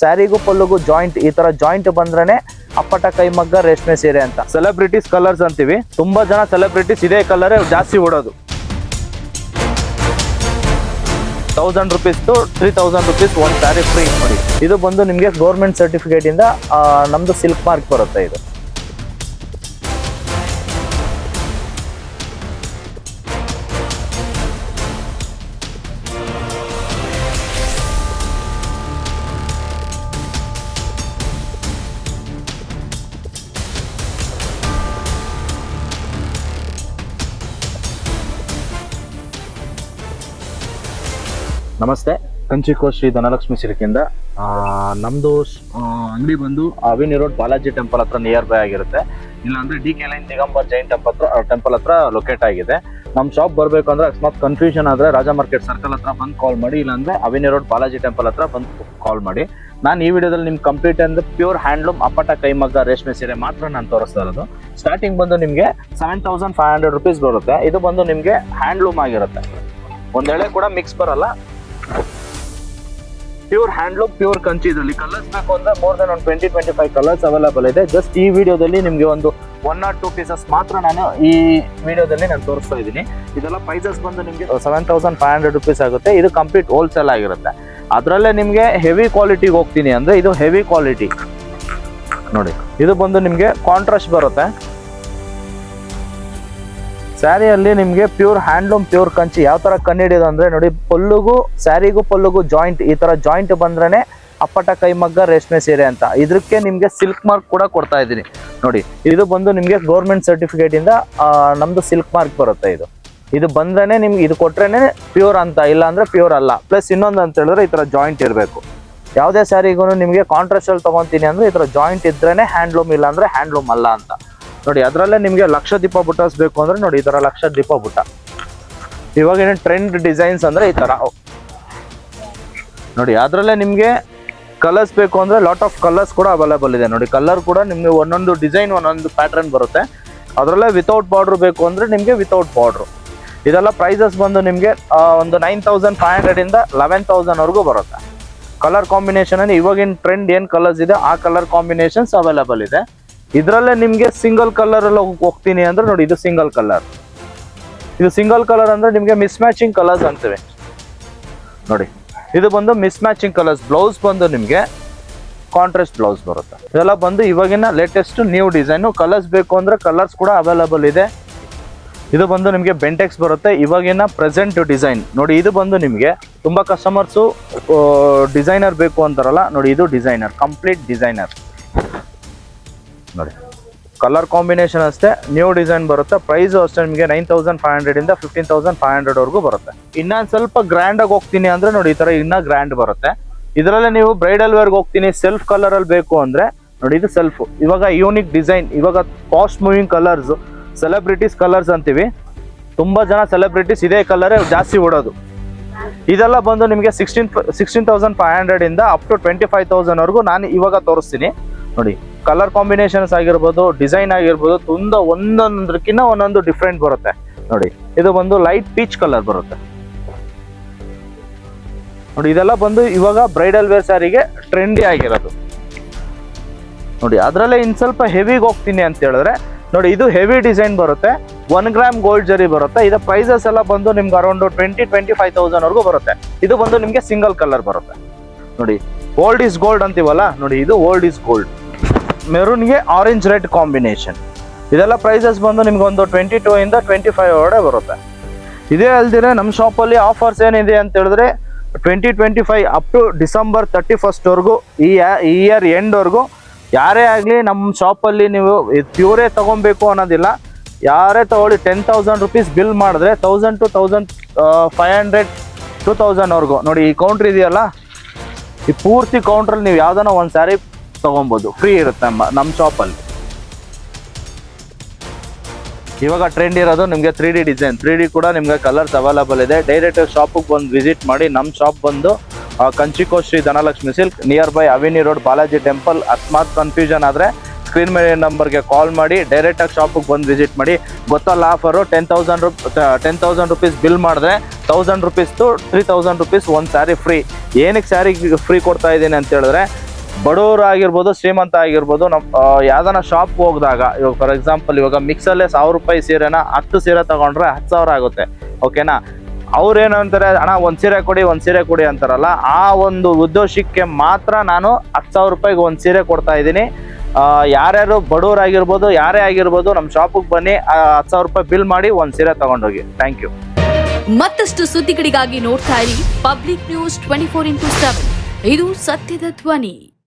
ಸ್ಯಾರಿಗೂ ಪಲ್ಲುಗೂ joint, ಈ ತರ joint ಬಂದ್ರೆ ಅಪ್ಪಟ ಕೈಮಗ್ಗ, ರೇಷ್ಮೆ ಸೀರೆ ಅಂತ. ಸೆಲೆಬ್ರಿಟೀಸ್ ಕಲರ್ಸ್ ಅಂತೀವಿ. ತುಂಬಾ ಜನ ಸೆಲೆಬ್ರಿಟೀಸ್ ಇದೇ ಕಲರ್ ಜಾಸ್ತಿ ಉಡೋದು thousand rupees two three thousand rupees ಒಂದು ಸ್ಯಾರಿ ಫ್ರೀ ಮಾಡಿ ಇದು ಬಂದು ನಿಮಗೆ ಗೌರ್ಮೆಂಟ್ ಸರ್ಟಿಫಿಕೇಟ್ ಇಂದ ನಮ್ದು ಸಿಲ್ಕ್ ಮಾರ್ಕ್ ಬರುತ್ತೆ ಇದು. ನಮಸ್ತೆ. ಕಂಚಿಕೋ ಶ್ರೀ ಧನಲಕ್ಷ್ಮಿ ಸಿಲ್ಕಿಂದ. ನಮ್ಮದು ಅಂಗಡಿ ಬಂದು ಅವಿನಿ ರೋಡ್ ಬಾಲಾಜಿ ಟೆಂಪಲ್ ಹತ್ರ ನಿಯರ್ ಬೈ ಆಗಿರುತ್ತೆ. ಇಲ್ಲಾಂದ್ರೆ D K line Digambar Jain temple ಹತ್ರ ಟೆಂಪಲ್ ಹತ್ರ ಲೊಕೇಟ್ ಆಗಿದೆ. ನಮ್ಮ ಶಾಪ್ ಬರಬೇಕು ಅಂದ್ರೆ ಅಕಸ್ಮಾತ್ ಕನ್ಫ್ಯೂಷನ್ ಆದ್ರೆ ರಾಜಾ ಮಾರ್ಕೆಟ್ ಸರ್ಕಲ್ ಹತ್ರ ಬಂದು ಕಾಲ್ ಮಾಡಿ, ಇಲ್ಲಾಂದ್ರೆ ಅವಿನಿ ರೋಡ್ ಬಾಲಾಜಿ ಟೆಂಪಲ್ ಹತ್ರ ಬಂದು ಕಾಲ್ ಮಾಡಿ. ನಾನು ಈ ವಿಡಿಯೋದಲ್ಲಿ ನಿಮ್ಗೆ ಕಂಪ್ಲೀಟ್ ಅಂದ್ರೆ ಪ್ಯೂರ್ ಹ್ಯಾಂಡ್ಲೂಮ್ ಅಪ್ಪಟ, ಕೈಮಗ್ಗ, ರೇಷ್ಮೆ ಸೀರೆ ಮಾತ್ರ ನಾನು ತೋರಿಸ್ತಾ ಇರೋದು. ಸ್ಟಾರ್ಟಿಂಗ್ ಬಂದು ನಿಮಗೆ seven thousand five hundred rupees ಬರುತ್ತೆ. ಇದು ಬಂದು ನಿಮಗೆ ಹ್ಯಾಂಡ್ಲೂಮ್ ಆಗಿರುತ್ತೆ. ಒಂದೆಳೆ ಕೂಡ ಮಿಕ್ಸ್ ಬರಲ್ಲ. ಪ್ಯೂರ್ ಹ್ಯಾಂಡ್ಲೂಮ್ ಪ್ಯೂರ್ ಕಂಚಿ ಇದರಲ್ಲಿ. ಕಲರ್ಸ್ ಬೇಕು ಅಂದ್ರೆ ಮೋರ್ ದನ್ ಒಂದು twenty twenty five colours available ಇದೆ. ಜಸ್ಟ್ ಈ ವಿಡಿಯೋದಲ್ಲಿ ನಿಮಗೆ ಒಂದು ಒನ್ ಆರ್ ಟೂ ಪೀಸಸ್ ಮಾತ್ರ ನಾನು ಈ ವಿಡಿಯೋದಲ್ಲಿ ನಾನು ತೋರಿಸ್ತಾ ಇದ್ದೀನಿ. ಇದೆಲ್ಲ ಪ್ರೈಸಸ್ ಬಂದು ನಿಮಗೆ seven thousand five hundred rupees ಆಗುತ್ತೆ. ಇದು ಕಂಪ್ಲೀಟ್ ಹೋಲ್ಸೇಲ್ ಆಗಿರುತ್ತೆ. ಅದರಲ್ಲೇ ನಿಮಗೆ ಹೆವಿ ಕ್ವಾಲಿಟಿಗೆ ಹೋಗ್ತೀನಿ ಅಂದರೆ ಇದು ಹೆವಿ ಕ್ವಾಲಿಟಿ ನೋಡಿ, ಇದು ಬಂದು ನಿಮಗೆ ಕಾಂಟ್ರಾಸ್ಟ್ ಬರುತ್ತೆ. ಸ್ಯಾರಿಯಲ್ಲಿ ನಿಮಗೆ ಪ್ಯೂರ್ ಹ್ಯಾಂಡ್ಲೂಮ್, ಪ್ಯೂರ್ ಕಂಚಿ ಯಾವ ಥರ ಕಂಡಿಡಿಯೋದು ಅಂದರೆ ನೋಡಿ, ಪಲ್ಲುಗೂ, ಸ್ಯಾರಿಗೂ ಪಲ್ಲುಗೂ ಜಾಯಿಂಟ್, ಈ ಥರ ಜಾಯಿಂಟ್ ಬಂದ್ರೇನೆ ಅಪ್ಪಟ ಕೈಮಗ್ಗ ರೇಷ್ಮೆ ಸೀರೆ ಅಂತ. ಇದಕ್ಕೆ ನಿಮಗೆ ಸಿಲ್ಕ್ ಮಾರ್ಕ್ ಕೂಡ ಕೊಡ್ತಾ ಇದ್ದೀನಿ. ನೋಡಿ, ಇದು ಬಂದು ನಿಮಗೆ ಗೌರ್ಮೆಂಟ್ ಸರ್ಟಿಫಿಕೇಟಿಂದ ನಮ್ಮದು ಸಿಲ್ಕ್ ಮಾರ್ಕ್ ಬರುತ್ತೆ ಇದು. ಇದು ಬಂದ್ರೇ ನಿಮ್ಗೆ ಇದು ಕೊಟ್ರೇನೆ ಪ್ಯೂರ್ ಅಂತ, ಇಲ್ಲ ಅಂದರೆ ಪ್ಯೂರ್ ಅಲ್ಲ. ಪ್ಲಸ್ ಇನ್ನೊಂದು ಅಂತ ಹೇಳಿದ್ರೆ ಈ ಥರ ಜಾಯಿಂಟ್ ಇರಬೇಕು. ಯಾವುದೇ ಸ್ಯಾರಿಗೂ ನಿಮಗೆ ಕಾಂಟ್ರಾಸ್ಟಲ್ಲಿ ತೊಗೊತೀನಿ ಅಂದ್ರೆ ಈ ಥರ ಜಾಯಿಂಟ್ ಇದ್ರೇ ಹ್ಯಾಂಡ್ಲೂಮ್, ಇಲ್ಲ ಅಂದರೆ ಹ್ಯಾಂಡ್ಲೂಮ್ ಅಲ್ಲ ಅಂತ. ನೋಡಿ, ಅದರಲ್ಲೇ ನಿಮಗೆ ಲಕ್ಷ ದೀಪ ಬುಟ್ಟಾಸ್ ಬೇಕು ಅಂದ್ರೆ ನೋಡಿ, ಈ ಥರ ಲಕ್ಷ ದೀಪ ಬುಟ್ಟ. ಇವಾಗಿನ ಟ್ರೆಂಡ್ ಡಿಸೈನ್ಸ್ ಅಂದರೆ ಈ ಥರ ನೋಡಿ, ಅದರಲ್ಲೇ ನಿಮಗೆ ಕಲರ್ಸ್ ಬೇಕು ಅಂದರೆ ಲಾಟ್ ಆಫ್ ಕಲರ್ಸ್ ಕೂಡ ಅವೈಲೇಬಲ್ ಇದೆ. ನೋಡಿ ಕಲರ್ ಕೂಡ ನಿಮಗೆ ಒಂದೊಂದು ಡಿಸೈನ್ ಒಂದೊಂದು ಪ್ಯಾಟ್ರನ್ ಬರುತ್ತೆ. ಅದರಲ್ಲೇ ವಿತೌಟ್ ಬಾರ್ಡ್ರ್ ಬೇಕು ಅಂದರೆ ನಿಮಗೆ ವಿತೌಟ್ ಬಾರ್ಡ್ರು ಇದೆಲ್ಲ ಪ್ರೈಸಸ್ ಬಂದು ನಿಮಗೆ ಒಂದು ನೈನ್ ತೌಸಂಡ್ ಫೈವ್ ಹಂಡ್ರೆಡಿಂದ ಲೆವೆನ್ ತೌಸಂಡ್ವರೆಗೂ ಬರುತ್ತೆ. ಕಲರ್ ಕಾಂಬಿನೇಷನಲ್ಲಿ ಇವಾಗಿನ ಟ್ರೆಂಡ್ ಏನು ಕಲರ್ಸ್ ಇದೆ, ಆ ಕಲರ್ ಕಾಂಬಿನೇಷನ್ಸ್ ಅವೈಲೇಬಲ್ ಇದೆ. ಇದರಲ್ಲೇ ನಿಮಗೆ ಸಿಂಗಲ್ ಕಲರ್ ಅಲ್ಲಿ ಹೋಗ್- ಹೋಗ್ತೀನಿ ಅಂದ್ರೆ ನೋಡಿ, ಇದು ಸಿಂಗಲ್ ಕಲರ್ ಇದು ಸಿಂಗಲ್ ಕಲರ್ ಅಂದ್ರೆ ನಿಮಗೆ ಮಿಸ್ ಮ್ಯಾಚಿಂಗ್ ಕಲರ್ಸ್ ಅಂತೀವಿ. ನೋಡಿ, ಇದು ಬಂದು ಮಿಸ್ ಮ್ಯಾಚಿಂಗ್ ಕಲರ್ಸ್ ಬ್ಲೌಸ್ ಬಂದು ನಿಮಗೆ ಕಾಂಟ್ರಾಸ್ಟ್ ಬ್ಲೌಸ್ ಬರುತ್ತೆ. ಇದೆಲ್ಲ ಬಂದು ಇವಾಗಿನ ಲೇಟೆಸ್ಟ್ ನ್ಯೂ ಡಿಸೈನು ಕಲರ್ಸ್ ಬೇಕು ಅಂದ್ರೆ ಕಲರ್ಸ್ ಕೂಡ ಅವೈಲಬಲ್ ಇದೆ. ಇದು ಬಂದು ನಿಮಗೆ ಬೆಂಟೆಕ್ಸ್ ಬರುತ್ತೆ. ಇವಾಗಿನ ಪ್ರೆಸೆಂಟ್ ಡಿಸೈನ್ ನೋಡಿ, ಇದು ಬಂದು ನಿಮಗೆ ತುಂಬಾ ಕಸ್ಟಮರ್ಸು ಡಿಸೈನರ್ ಬೇಕು ಅಂತಾರಲ್ಲ, ನೋಡಿ, ಇದು ಡಿಸೈನರ್ ಕಂಪ್ಲೀಟ್ ಡಿಸೈನರ್ ನೋಡಿ. ಕಲರ್ ಕಾಂಬಿನೇಷನ್ ಅಷ್ಟೇ ನ್ಯೂ ಡಿಸೈನ್ ಬರುತ್ತೆ. ಪ್ರೈಸ್ ಅಷ್ಟೇ ನಿಮಗೆ ನೈನ್ ತೌಸಂಡ್ ಫೈವ್ ಹಂಡ್ರೆಡ್ ಇಂದ ಫಿಫ್ಟೀನ್ ತೌಸಂಡ್ ಫೈವ್ ಹಂಡ್ರೆಡ್ ವರೆಗೂ ಬರುತ್ತೆ. ಇನ್ನೊಂದು ಸ್ವಲ್ಪ ಗ್ರ್ಯಾಂಡ್ ಆಗಿ ಹೋಗ್ತೀನಿ ಅಂದ್ರೆ ನೋಡಿ, ಈ ತರ ಇನ್ನ ಗ್ರ್ಯಾಂಡ್ ಬರುತ್ತೆ. ಇದರಲ್ಲೇ ನೀವು ಬ್ರೈಡಲ್ ವೇರ್ಗೆ ಹೋಗ್ತೀನಿ ಸೆಲ್ಫ್ ಕಲರ್ ಅಲ್ಲಿ ಬೇಕು ಅಂದ್ರೆ, ನೋಡಿ ಇದು ಸೆಲ್ಫ್ ಇವಾಗ ಯೂನಿಕ್ ಡಿಸೈನ್ ಇವಾಗ cost moving colours celebrities colours ಅಂತೀವಿ. ತುಂಬಾ ಜನ ಸೆಲೆಬ್ರಿಟೀಸ್ ಇದೇ ಕಲರ್ ಜಾಸ್ತಿ ಉಡೋದು ಇದೆಲ್ಲ ಬಂದು ನಿಮಗೆ sixteen sixteen thousand five hundred ಇಂದ up to twenty five thousand ವರೆಗೂ ನಾನು ಇವಾಗ ತೋರಿಸ್ತೀನಿ. ನೋಡಿ ಕಲರ್ ಕಾಂಬಿನೇಷನ್ಸ್ ಆಗಿರ್ಬೋದು, ಡಿಸೈನ್ ಆಗಿರ್ಬೋದು, ತುಂಬ ಒಂದೊಂದಕ್ಕಿಂತ ಒಂದೊಂದು ಡಿಫ್ರೆಂಟ್ ಬರುತ್ತೆ. ನೋಡಿ, ಇದು ಬಂದು ಲೈಟ್ ಪೀಚ್ ಕಲರ್ ಬರುತ್ತೆ. ನೋಡಿ, ಇದೆಲ್ಲ ಬಂದು ಇವಾಗ ಬ್ರೈಡಲ್ ವೇರ್ ಸ್ಯಾರಿಗೆ ಟ್ರೆಂಡಿ ಆಗಿರೋದು. ನೋಡಿ, ಅದರಲ್ಲೇ ಇನ್ನು ಸ್ವಲ್ಪ ಹೆವಿಗೆ ಹೋಗ್ತೀನಿ ಅಂತ ಹೇಳಿದ್ರೆ, ನೋಡಿ, ಇದು ಹೆವಿ ಡಿಸೈನ್ ಬರುತ್ತೆ. ಒನ್ ಗ್ರಾಮ್ ಗೋಲ್ಡ್ ಜರಿ ಬರುತ್ತೆ. ಇದು ಪ್ರೈಸಸ್ ಎಲ್ಲ ಬಂದು ನಿಮ್ಗೆ ಅರೌಂಡ್ ಟ್ವೆಂಟಿ ಟ್ವೆಂಟಿ ಫೈವ್ ತೌಸಂಡ್ವರೆಗೂ ಬರುತ್ತೆ. ಇದು ಬಂದು ನಿಮಗೆ ಸಿಂಗಲ್ ಕಲರ್ ಬರುತ್ತೆ. ನೋಡಿ ಓಲ್ಡ್ ಇಸ್ ಗೋಲ್ಡ್ ಅಂತೀವಲ್ಲ, ನೋಡಿ, ಇದು ಓಲ್ಡ್ ಇಸ್ ಗೋಲ್ಡ್ ಮೆರೂನ್ಗೆ ಆರೆಂಜ್ ರೆಡ್ ಕಾಂಬಿನೇಷನ್ ಇದೆಲ್ಲ ಪ್ರೈಸಸ್ ಬಂದು ನಿಮ್ಗೆ ಒಂದು ಟ್ವೆಂಟಿ ಟೂ ಇಂದ ಟ್ವೆಂಟಿ ಫೈವ್ ಒಳಗಡೆ ಬರುತ್ತೆ. ಇದೇ ಅಲ್ದಿರೆ ನಮ್ಮ ಶಾಪಲ್ಲಿ ಆಫರ್ಸ್ ಏನಿದೆ ಅಂತ ಹೇಳಿದ್ರೆ twenty twenty five up to December thirty ಫಸ್ಟ್ವರೆಗೂ ಈ ಈ ಇಯರ್ ಎಂಡ್ವರೆಗೂ ಯಾರೇ ಆಗಲಿ ನಮ್ಮ ಶಾಪಲ್ಲಿ ನೀವು ಪ್ಯೂರೇ ತೊಗೊಬೇಕು ಅನ್ನೋದಿಲ್ಲ. ಯಾರೇ ತಗೊಳ್ಳಿ ಟೆನ್ ತೌಸಂಡ್ ರುಪೀಸ್ ಬಿಲ್ ಮಾಡಿದ್ರೆ thousand two thousand five hundred to ತೌಸಂಡ್ವರೆಗೂ ನೋಡಿ ಈ ಕೌಂಟ್ರ್ ಇದೆಯಲ್ಲ? ಈ ಪೂರ್ತಿ ಕೌಂಟ್ರಲ್ಲಿ ನೀವು ಯಾವ್ದಾನ ಒಂದು ಸ್ಯಾರಿ ತೊಗೊಬೋದು. ಫ್ರೀ ಇರುತ್ತೆ ನಮ್ಮ ನಮ್ಮ ಶಾಪಲ್ಲಿ ಇವಾಗ ಟ್ರೆಂಡ್ ಇರೋದು ನಿಮಗೆ three D design three D ಕೂಡ ನಿಮಗೆ ಕಲರ್ಸ್ ಅವೈಲಬಲ್ ಇದೆ. ಡೈರೆಕ್ಟ್ ಶಾಪಿಗೆ ಬಂದು ವಿಸಿಟ್ ಮಾಡಿ ನಮ್ಮ ಶಾಪ್ ಬಂದು ಕಂಚಿಕೋ Shri Dhanalakshmi silk nearby Avini road Balaji temple ಅಕಸ್ಮಾತ್ ಕನ್ಫ್ಯೂಷನ್ ಆದರೆ ಸ್ಕ್ರೀನ್ ಮೇಲೆ ನಂಬರ್ಗೆ ಕಾಲ್ ಮಾಡಿ ಡೈರೆಕ್ಟಾಗಿ ಶಾಪಿಗೆ ಬಂದು ವಿಸಿಟ್ ಮಾಡಿ. ಗೊತ್ತಲ್ಲ ಆಫರು ಟೆನ್ ತೌಸಂಡ್ ರುಪ್ ಟೆನ್ ತೌಸಂಡ್ ರುಪೀಸ್ ಬಿಲ್ ಮಾಡಿದ್ರೆ ತೌಸಂಡ್ ರುಪೀಸ್ದು ತ್ರೀ ತೌಸಂಡ್ ರುಪೀಸ್ ಒಂದು ಸ್ಯಾರಿ ಫ್ರೀ ಏನಕ್ಕೆ ಸ್ಯಾರಿ ಫ್ರೀ ಕೊಡ್ತಾ ಇದ್ದೀನಿ ಅಂತ ಹೇಳಿದ್ರೆ ಬಡವರು ಆಗಿರ್ಬೋದು ಶ್ರೀಮಂತ ಆಗಿರ್ಬೋದು ನಮ್ಮ ಯಾವ್ದಾನ ಶಾಪ್ ಹೋಗಿದಾಗ, ಇವಾಗ ಫಾರ್ ಎಕ್ಸಾಂಪಲ್ ಇವಾಗ ಮಿಕ್ಸಲ್ಲೇ ಸಾವಿರ ರೂಪಾಯಿ ಸೀರೆನ ಹತ್ತು ಸೀರೆ ತಗೊಂಡ್ರೆ ಹತ್ತು ಸಾವಿರ ಆಗುತ್ತೆ. ಓಕೆನಾ ಅವ್ರೇನು ಅಂತಾರೆ, ಅಣ್ಣ, ಒಂದು ಸೀರೆ ಕೊಡಿ, ಒಂದು ಸೀರೆ ಕೊಡಿ ಅಂತಾರಲ್ಲ, ಆ ಒಂದು ಉದ್ದೇಶಕ್ಕೆ ಮಾತ್ರ ನಾನು ಹತ್ತು ಸಾವಿರ ರೂಪಾಯಿಗೆ ಒಂದು ಸೀರೆ ಕೊಡ್ತಾ ಇದ್ದೀನಿ. ಯಾರ್ಯಾರು ಬಡವರಾಗಿರ್ಬೋದು, ಯಾರೇ ಆಗಿರ್ಬೋದು ನಮ್ಮ ಶಾಪಿಗೆ ಬನ್ನಿ ಹತ್ತು ಸಾವಿರ ರೂಪಾಯಿ ಬಿಲ್ ಮಾಡಿ ಒಂದು ಸೀರೆ ತಗೊಂಡೋಗಿ. ಥ್ಯಾಂಕ್ ಯು ಮತ್ತಷ್ಟು ಸುದ್ದಿಗಳಿಗಾಗಿ ನೋಡ್ತಾ ಇರಿ public news twenty four into seven ಇದು ಸತ್ಯದ ಧ್ವನಿ.